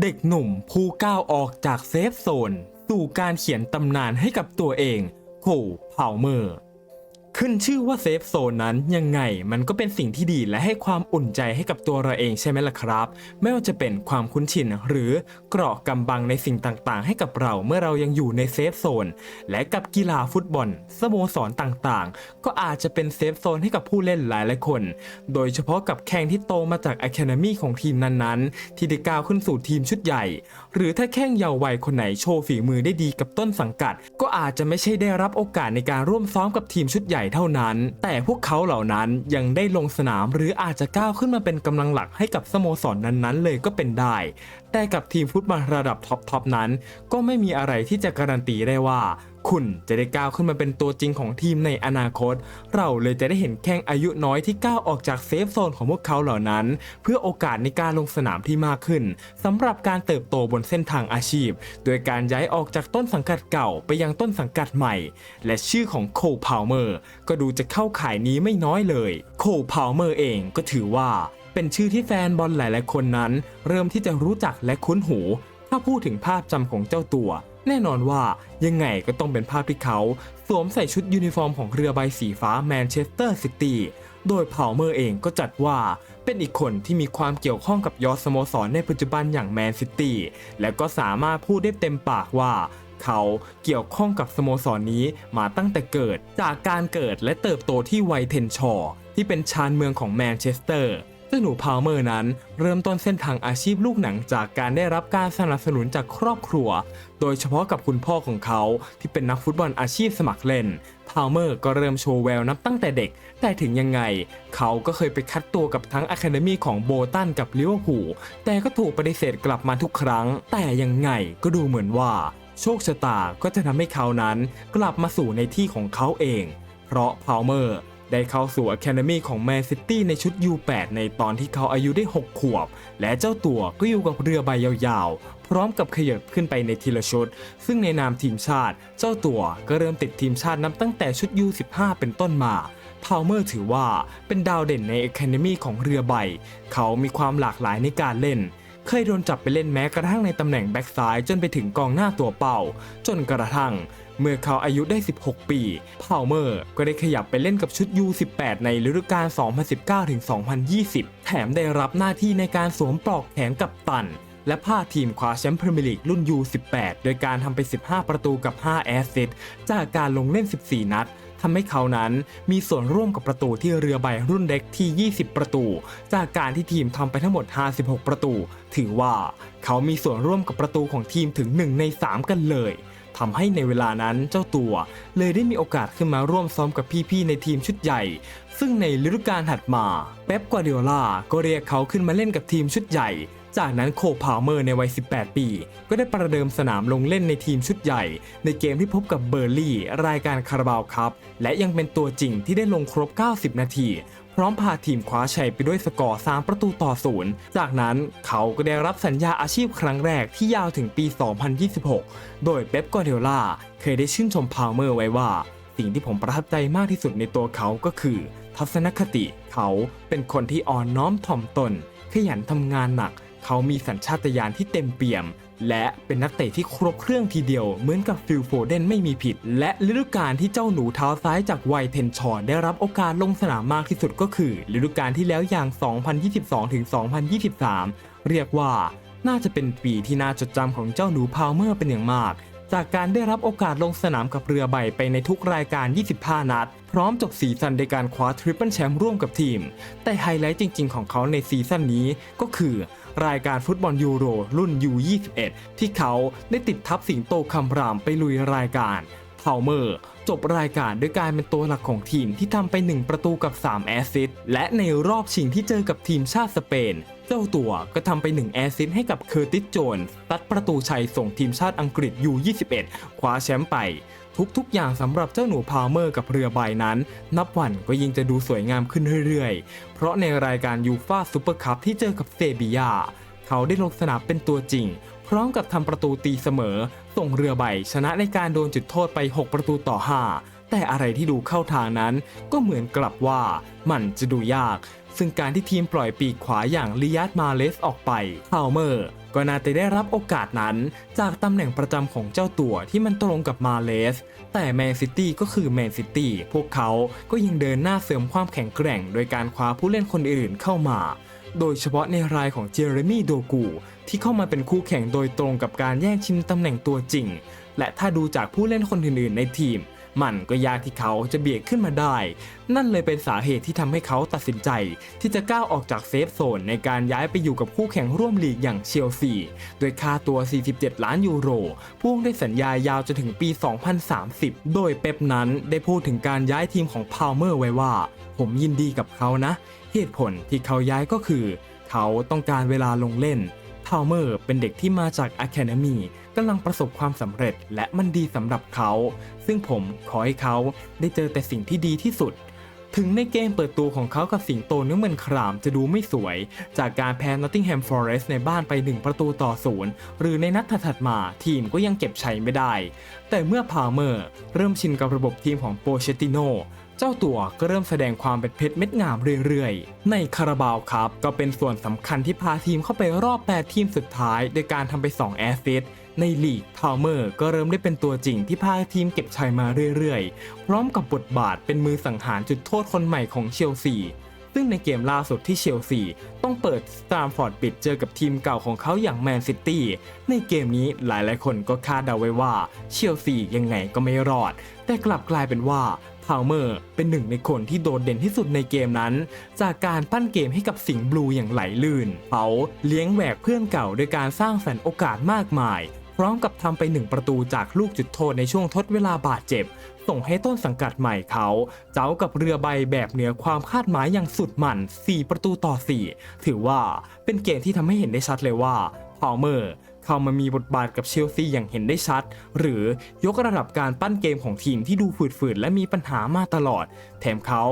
เด็กหนุ่มผู้ก้าวออกจากเซฟโซน สู่การเขียนตำนานให้กับตัวเองโคเผาเมอร์ ขึ้นชื่อว่าเซฟโซนนั้นยังไงมันก็เป็นสิ่งที่ดีและให้ความอุ่นใจให้กับตัวเราเองใช่ไหมล่ะครับ ไม่ว่าจะเป็นความคุ้นชินหรือเกราะกำบังในสิ่งต่างๆ ให้กับเราเมื่อเรายังอยู่ในเซฟโซน และกับกีฬาฟุตบอลสโมสรต่างๆ ก็อาจจะเป็นเซฟโซนให้กับผู้เล่นหลายๆคน โดยเฉพาะกับแข่งที่โตมาจากอะคาเดมีของทีมนั้นๆ ที่ได้ก้าวขึ้นสู่ทีมชุดใหญ่ หรือถ้าแข้งเยาว์วัยคนไหนโชว์ฝีมือได้ดีกับต้นสังกัด ก็อาจจะไม่ใช่ได้รับโอกาสในการร่วมซ้อมกับทีมชุดใหญ่เท่านั้น แต่พวกเขาเหล่านั้นยังได้ลงสนามหรืออาจจะก้าวขึ้นมาเป็นกำลังหลักให้กับสโมสรนนั้นๆ เลยก็เป็นได้ แต่กับทีมฟุตบอลระดับท็อปๆนั้น ก็ไม่มีอะไรที่จะการันตีได้ว่า คุณจะได้ก้าวขึ้นมาเป็นตัวจริงของทีมในอนาคต เราเลยจะได้เห็นแข้งอายุน้อยที่ก้าวออกจากเซฟโซนของพวกเขาเหล่านั้น เพื่อโอกาสในการลงสนามที่มากขึ้นสำหรับการเติบโตบนเส้นทางอาชีพ โดยการย้ายออกจากต้นสังกัดเก่าไปยังต้นสังกัดใหม่ และชื่อของโคพาวเมอร์ก็ดูจะเข้าข่ายนี้ไม่น้อยเลย โคพาวเมอร์เองก็ถือว่า เป็นชื่อที่แฟนบอลหลาย ๆ คนนั้น เริ่มที่จะรู้จักและคุ้นหู ถ้าพูดถึงภาพจำของเจ้าตัว แน่นอนว่ายังไงก็ต้องเป็นภาพที่เขา สวมใส่ชุดยูนิฟอร์มของเรือใบสีฟ้าแมนเชสเตอร์ซิตี้โดยเผาเมอร์เองก็จัดว่าเป็นอีกคนที่มีความเกี่ยวข้องกับยอดสโมสรในปัจจุบันอย่างแมนซิตี้และก็สามารถพูดได้เต็มปากว่าเขาเกี่ยวข้องกับสโมสรนนี้มาตั้งแต่เกิดจากการเกิดและเติบโตที่ไวเทนชอร์ที่เป็นชานเมืองของแมนเชสเตอร์ ซึ่งหนูพาวเมอร์นั้น เริ่มต้นเส้นทางอาชีพลูกหนังจากการได้รับการสนับสนุนจากครอบครัว โดยเฉพาะกับคุณพ่อของเขาที่เป็นนักฟุตบอลอาชีพสมัครเล่น พาวเมอร์ก็เริ่มโชว์แววนับตั้งแต่เด็ก แต่ถึงยังไง เขาก็เคยไปคัดตัวกับทั้งอะคาเดมีของโบตันกับลิเวอร์พูลแต่ก็ถูกปฏิเสธกลับมาทุกครั้ง แต่ยังไงก็ดูเหมือนว่า โชคชะตาก็จะทำให้เขานั้น กลับมาสู่ในที่ของเขาเอง เพราะพาวเมอร์ ได้เข้าสู่ Academy ของแมนซิตี้ในชุด U8 ในตอนที่เขาอายุได้ 6 ขวบ และเจ้าตัวก็อยู่กับเรือใบยาวๆ พร้อมกับขยับขึ้นไปในทีละชุด ซึ่งในนามทีมชาติ เจ้าตัวก็เริ่มติดทีมชาตินับตั้งแต่ชุด U15 เป็นต้นมาพาวเมอร์ถือว่าเป็นดาวเด่นใน Academy ของเรือใบ เขามีความหลากหลายในการเล่น เคยโดนจับไปเล่นแม้กระทั่งในตำแหน่งแบ็กซ้ายจนไปถึงกองหน้าตัวเป้าจนกระทั่ง เมื่อเขาอายุได้ 16 ปีพาวเมอร์ก็ได้ขยับไปเล่นกับชุด U18 ในฤดูกาล 2019-2020 แถมได้รับหน้าที่ในการสวมปลอกแขนกับตัน และพาทีมคว้าแชมป์พรีเมียร์ลีกรุ่น U18 โดยการทำไป 15 ประตูกับ 5 แอสซิสต์จากการลงเล่น 14 นัด ทำให้เขานั้นมีส่วนร่วมกับประตูที่เรือใบรุ่นเล็กที่ 20 ประตู จากการที่ทีมทำไปทั้งหมด 56 ประตู ถือว่าเขามีส่วนร่วมกับประตูของทีมถึง 1 ใน 3 กันเลยทำให้ในเวลานั้นเจ้าตัว เลยได้มีโอกาสขึ้นมาร่วมซ้อมกับพี่ๆในทีมชุดใหญ่ ซึ่งในฤดูกาลถัดมา เป๊ปกวาร์ดิโอลาก็เรียกเขาขึ้นมาเล่นกับทีมชุดใหญ่ จากนั้นโคพาวเมอร์ในวัย 18 ปี ก็ได้ประเดิมสนามลงเล่นในทีมชุดใหญ่ ในเกมที่พบกับเบอร์ลี่รายการคาราบาวครับ และยังเป็นตัวจริงที่ได้ลงครบ 90 นาที พร้อมพาทีมคว้าชัยไปด้วยสกอร์ 3 ประตูต่อศูนย์จากนั้นเขาก็ได้รับสัญญาอาชีพครั้งแรกที่ยาวถึงปี 2026 โดยเป๊ปกวาร์ดิโอลาเคยได้ชื่นชมพาวเมอร์ไว้ว่า สิ่งที่ผมประทับใจมากที่สุดในตัวเขาก็คือ ทัศนคติเขาเป็นคนที่อ่อนน้อมถ่อมตน ขยันทำงานหนัก เขามีสัญชาตญาณที่เต็มเปี่ยม และเป็นนักเตะที่ครบเครื่องทีเดียว เหมือนกับฟิลโฟเดนไม่มีผิด และฤดูกาลที่เจ้าหนูเท้าซ้ายจากไวเทนชอร์ได้รับโอกาสลงสนามมากที่สุดก็คือฤดูกาลที่แล้วอย่าง 2022-2023 เรียกว่าน่าจะเป็นปีที่น่าจดจำของเจ้าหนูพาวเมอร์เป็นอย่างมาก จากการได้รับโอกาสลงสนามกับเรือใบไปในทุกรายการ 25 นัด พร้อมจบซีซั่นในการคว้าทริปเปิลแชมป์ร่วมกับทีม แต่ไฮไลท์จริง ๆ ของเขาในซีซั่นนี้ก็คือ รายการฟุตบอลยูโรรุ่น U21 ที่เขาได้ติดทับสิงโตคำรามไปลุยรายการ พาวเมอร์ จบรายการด้วยการเป็นตัวหลักของทีมที่ทำไป 1 ประตูกับ 3 แอสซิสต์และในรอบชิงที่เจอกับทีมชาติสเปน เจ้าตัวก็ทำไป 1 แอสซิสต์ให้กับเคอร์ติสโจนตัดประตูชัยส่งทีมชาติอังกฤษ U21 คว้าแชมป์ไป ทุกๆ อย่างสำหรับเจ้าหนูพาวเมอร์กับเรือใบนั้น นับวันก็ยิ่งจะดูสวยงามขึ้นเรื่อยๆ เพราะในรายการยูฟาซูเปอร์คัพที่เจอกับเซบียา เขาได้ลงสนามเป็นตัวจริง พร้อมกับทำประตูตีเสมอ ส่งเรือใบชนะในการโดนจุดโทษไป 6 ประตูต่อ 5 แต่อะไรที่ดูเข้าทางนั้น ก็เหมือนกลับว่ามันจะดูยาก ซึ่งการที่ทีมปล่อยปีกขวาอย่างลิยาดมาเลสออกไปพาวเมอร์ก็น่าจะได้รับโอกาสนั้น จากตำแหน่งประจำของเจ้าตัวที่มันตรงกับมาเลส แต่แมนซิตี้ก็คือแมนซิตี้พวกเขาก็ยังเดินหน้าเสริมความแข็งแกร่ง โดยการคว้าผู้เล่นคนอื่นเข้ามา โดยเฉพาะในรายของเจเรมี่โดกู ที่เข้ามาเป็นคู่แข่งโดยตรงกับการแย่งชิงตำแหน่งตัวจริง และถ้าดูจากผู้เล่นคนอื่นๆในทีม มันก็ยากที่เขาจะเบียดขึ้นมาได้ นั่นเลยเป็นสาเหตุที่ทำให้เขาตัดสินใจ ที่จะก้าวออกจากเซฟโซนในการย้ายไปอยู่กับคู่แข่งร่วมลีกอย่างเชลซีโดยค่าตัว 47 ล้านยูโรพ่วงด้วยสัญญายาวจนถึงปี 2030 โดยเป๊ปนั้นได้พูดถึงการย้ายทีมของพาวเมอร์ไว้ว่า ผมยินดีกับเขานะ เหตุผลที่เขาย้ายก็คือ เขาต้องการเวลาลงเล่นพาวเมอร์เป็นเด็กที่มาจาก Academy กำลังประสบความสำเร็จและมันดีสำหรับเขา ซึ่งผมขอให้เขาได้เจอแต่สิ่งที่ดีที่สุด ถึงในเกมเปิดตัวของเขากับสิงโตเนื้อเมือนครามจะดูไม่สวย จากการแพ้ Nottingham Forest ในบ้านไป 1 ประตูต่อศูนย์หรือในนัดถัดมาทีมก็ยังเก็บชัยไม่ได้ แต่เมื่อพาเมอร์เริ่มชินกับระบบทีมของโปเชติโน จ้าตัวก็เริ่มแสดงความเป็นเพชรเม็ดงามเรื่อยๆ ในคาราบาวครับ ก็เป็นส่วนสำคัญที่พาทีมเข้าไปรอบ 8 ทีมสุดท้าย โดยการทำไป 2 แอสซิสในลีกพาวเมอร์ก็เริ่มได้เป็นตัวจริงที่พาทีมเก็บชัยมาเรื่อยๆ พร้อมกับบทบาทเป็นมือสังหารจุดโทษคนใหม่ของเชลซีซึ่งในเกมล่าสุดที่เชลซีต้องเปิดสตามฟอร์ดปิดเจอกับทีมเก่าของเขาอย่างแมนซิตี้ในเกมนี้หลายๆคนก็คาดเดาไว้ว่าเชลซียังไงก็ไม่รอด แต่กลับกลายเป็นว่า พาวเมอร์เป็นหนึ่งในคนที่โดดเด่นที่สุดในเกมนั้น จากการปั้นเกมให้กับสิงห์บลูอย่างไหลลื่นเขาเลี้ยงแหวกเพื่อนเก่าโดยการสร้างสรรค์โอกาสมากมาย พร้อมกับทำไปหนึ่งประตูจากลูกจุดโทษในช่วงทดเวลาบาดเจ็บ ส่งให้ต้นสังกัดใหม่เขา เจ้ากับเรือใบแบบเหนือความคาดหมายอย่างสุดหมัน 4 ประตูต่อ 4 ถือว่าเป็นเกมที่ทำให้เห็นได้ชัดเลยว่า พาวเมอร์เข้ามามีบทบาทกับเชลซีอย่างเห็นได้ชัด หรือยกระดับการปั้นเกมของทีมที่ดูฝืดๆ และมีปัญหามาตลอด แถมเขา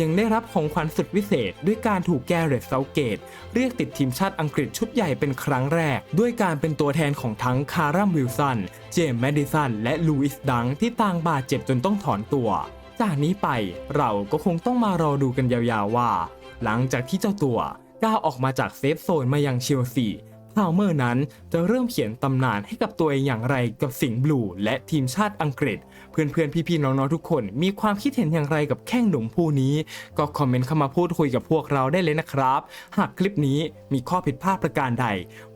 ยังได้รับของขวัญสุดวิเศษ ด้วยการถูกแกเรตเซาเกต เรียกติดทีมชาติอังกฤษชุดใหญ่เป็นครั้งแรก ด้วยการเป็นตัวแทนของทั้งคารัมวิลสัน เจมส์แมดิสัน และลูอิสดังที่ต่างบาดเจ็บจนต้องถอนตัว จากนี้ไปเราก็คงต้องมารอดูกันยาวๆว่า หลังจากที่เจ้าตัวก้าวออกมาจากเซฟโซนมายังเชลซี พาวเมอร์นั้นจะเริ่มเขียนตำนานให้กับตัวเองอย่างไรกับสิงห์บลูและทีมชาติอังกฤษ เพื่อนๆ พี่ๆ น้องๆ ทุกคน มีความคิดเห็นอย่างไรกับแข้งหนุ่มผู้นี้ ก็คอมเมนต์เข้ามาพูดคุยกับพวกเราได้เลยนะครับ หากคลิปนี้มีข้อผิดพลาดประการใด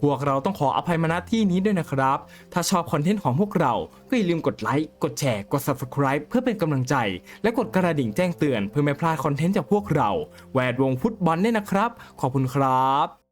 พวกเราต้องขออภัยมาณที่นี้ด้วยนะครับ ถ้าชอบคอนเทนต์ของพวกเรา ก็อย่าลืมกดไลค์ กดแชร์ กด subscribe เพื่อเป็นกำลังใจ และกดกระดิ่งแจ้งเตือนเพื่อไม่พลาดคอนเทนต์จากพวกเรา แวดวงฟุตบอลด้วยนะครับ ขอบคุณครับ